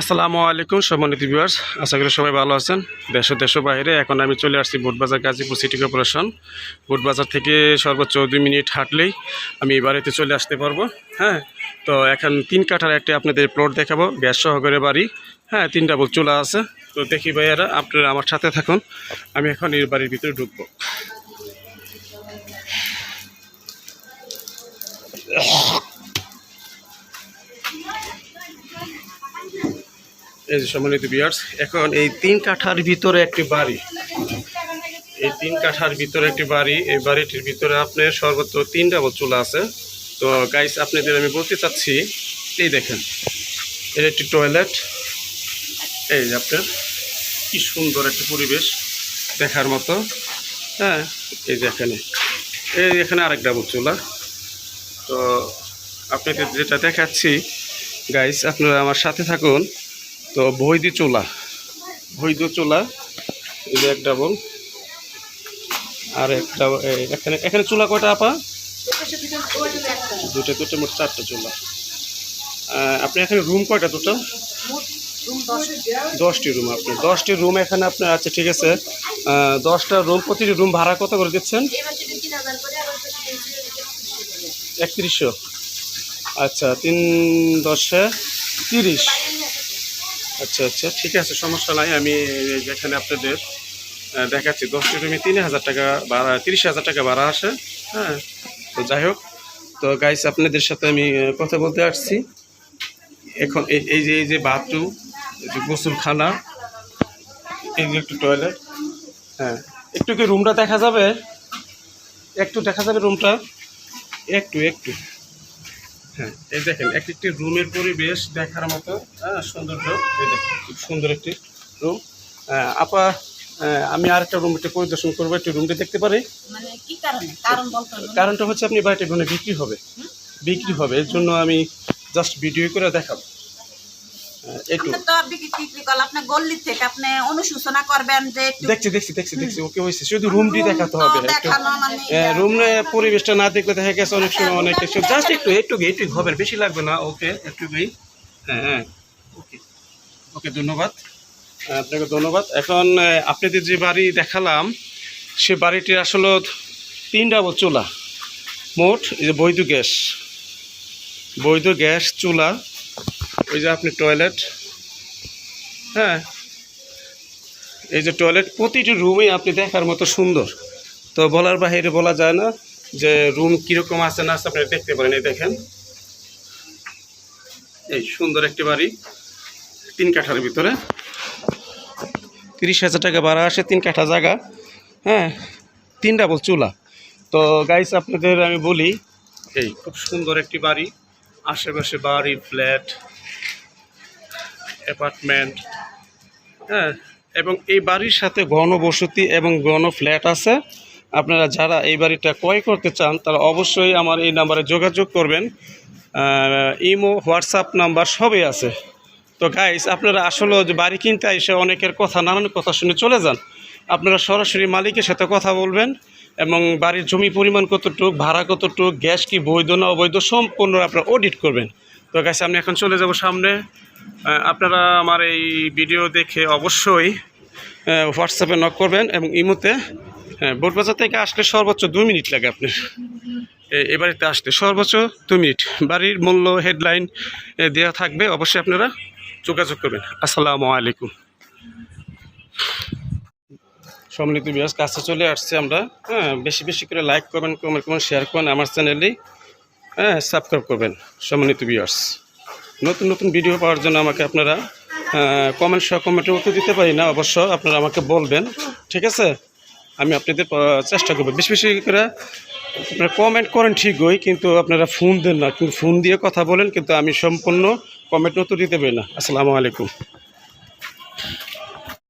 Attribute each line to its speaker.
Speaker 1: আসসালামু আলাইকুম সম্মানিত ভিউয়ার্স আশা করি সবাই ভালো আছেন। দেশ দেশ বাইরে এখন আমি চলে আসছি বুটবাজার গাজীপুর সিটি কর্পোরেশন বুটবাজার থেকে সর্বোচ্চ দুই মিনিট হাঁটলেই আমি বাড়িতে চলে আসতে পারব হ্যাঁ? তো এখন তিন কাঠার একটা আপনাদের প্লট দেখাবো, গ্যাস সহকারে বাড়ি হ্যাঁ? তিনটা বল চুলা আছে। তো দেখি ভাইয়ারা, আপনারা আমার সাথে থাকুন, আমি এখন এই বাড়ির ভিতরে ঢুকবো। এই যে সম্মানিত বিয়ার্স এখন এই তিন কাঠার ভিতরে একটি বাড়ি। এই তিন কাঠার ভিতরে একটি বাড়ি, এই বাড়িটির ভিতরে আপনার সর্বত্র তিন তিনটা চুলা আছে। তো গাইস আপনাদের আমি বলতে চাচ্ছি, এই দেখেন, এর একটি টয়লেট এই যে আপনার, কি সুন্দর একটা পরিবেশ দেখার মতো। হ্যাঁ এই যে এখানে, এই এখানে আরেক ডাবল চুলা। তো আপনাদের যেটা দেখাচ্ছি গাইস আপনারা আমার সাথে থাকুন। তো বৈদি চুলা। বৈধ চোলা। এই যে এক ডাবল আর একটা এখানে এখানে চুলা কয়টা, আপা? দুটো দুটো, মোট চারটা চুলা। আপনি এখানে রুম কয়টা দুটো দশটি রুম আপনি। দশটি রুম এখানে আপনার আচ্ছা ঠিক আছে। দশটা রুম, প্রতিটি রুম ভাড়া কত করে দিচ্ছেন? একত্রিশশো। আচ্ছা তিন দশে তিরিশ। আচ্ছা আচ্ছা ঠিক আছে, সমস্যা নাই, আমি যেখানে আপনাদের দেখাচ্ছি দশটি রুমে তিন হাজার টাকা ভাড়া, তিরিশ হাজার টাকা ভাড়া আসে হ্যাঁ তো যাই হোক, তো গাইস আপনাদের সাথে আমি কথা বলতে আসছি। এখন এই- যে, এই যে বাথরুম এই যে গোসলখানা, এই যে একটু টয়লেট হ্যাঁ একটু কি রুমটা দেখা যাবে? একটু দেখা যাবে রুমটা একটু একটু। হ্যাঁ। এই দেখেন এক একটি রুমের পরিবেশ দেখার মতো হ্যাঁ সৌন্দর্য। এই দেখেন খুব সুন্দর একটি রুম। আপা আমি আরেকটা রুম একটু পরিদর্শন করব একটু রুমটা দেখতে পারি?
Speaker 2: মানে কি কারণে? কারণ বলতে হবে। না?
Speaker 1: কারণটা হচ্ছে আপনি বাড়িটা মানে বিক্রি হবে। বিক্রি হবে এর জন্য আমি জাস্ট ভিডিও করে দেখাবো। আহ, একটু।
Speaker 2: আপনি তো বিক্রি টিক্রি আপনি গল্লি থেকে আপনি অনুশোচনা করবেন যে
Speaker 1: দেখছি দেখছি দেখছি দেখছি ওকে হয়েছে। শুধু রুমটি দেখাতে হবে
Speaker 2: মানে
Speaker 1: পরিবেশটা না দেখলে দেখা গেছে অনেক সময় অনেক কিছু জাস্ট একটু একটু একটু হবে বেশি লাগবে না ওকে একটু হ্যাঁ হ্যাঁ ওকে। ওকে ধন্যবাদ। আপনাকে ধন্যবাদ। এখন আপনাদের যে বাড়ি দেখালাম সে বাড়িটি আসলে তিন ব- চুলা। মোট বৈধ গ্যাস। বৈধ গ্যাস চুলা। ওই যে আপনি টয়লেট হ্যাঁ? এই যে টয়লেট প্রতিটি রুমই আপনি দেখার মতো সুন্দর। তো বলার বাইরে বলা যায় না যে রুম কীরকম আছে না আছে আপনি দেখতে পারেন, এই দেখেন। এই সুন্দর একটি বাড়ি, তিন কাঠার ভিতরে। তিরিশ হাজার টাকা ভাড়া আসে, তিন কাঠা জায়গা হ্যাঁ? তিন ডাবল চুলা। তো গাইস আপনাদের আমি বলি, এই খুব সুন্দর একটি বাড়ি, আশেপাশে বাড়ি ফ্ল্যাট অ্যাপার্টমেন্ট হ্যাঁ এবং এই বাড়ির সাথে ঘনবসতি এবং ঘন ফ্ল্যাট আছে। আপনারা যারা এই বাড়িটা ক্রয় করতে চান, তারা অবশ্যই আমার এই নাম্বারে যোগাযোগ করবেন। ইমো, হোয়াটসঅ্যাপ নাম্বার সবই আছে। তো গাইস আপনারা আসলে যে বাড়ি কিনতে এসে অনেকের কথা, নানান কথা শুনে চলে যান। আপনারা সরাসরি মালিকের সাথে কথা বলবেন। এবং বাড়ির জমি পরিমাণ কতটুক, ভাড়া কতটুক, গ্যাস কি বৈধ না অবৈধ, সম্পূর্ণ আপনারা অডিট করবেন। তো গাইস আমি এখন চলে যাব সামনে। আপনারা আমার এই ভিডিও দেখে অবশ্যই হোয়াটসঅ্যাপে নক করবেন এবং ইমোতে হ্যাঁ বোটবাজার থেকে আসলে সর্বোচ্চ দুই মিনিট লাগে আপনার। এ- বাড়িতে আসতে সর্বোচ্চ দু মিনিট বাড়ির মূল্য হেডলাইন দেওয়া থাকবে, অবশ্যই আপনারা যোগাযোগ করবেন। আসসালামু আলাইকুম। সম্মিলিত বিয়াস কাছে চলে আসছে আমরা। হ্যাঁ বেশি বেশি করে লাইক করবেন কমেন্ট করবেন শেয়ার করবেন, আমার চ্যানেলে হ্যাঁ সাবস্ক্রাইব করবেন সম্মানিত বিয়ার্স নতুন নতুন ভিডিও পাওয়ার জন্য আমাকে আপনারা কমেন্ট সহ কমেন্টের উত্তর দিতে পারি না, অবশ্য আপনারা আমাকে বলবেন, ঠিক আছে? আমি আপনাদের চেষ্টা করব। বেশি বেশি করে আপনারা কমেন্ট করেন ঠিকই, কিন্তু আপনারা ফোন দেন না। কিন্তু ফোন দিয়ে কথা বলেন, কিন্তু আমি সম্পূর্ণ কমেন্ট উত্তর দিতে পারি না। আসসালামু আলাইকুম।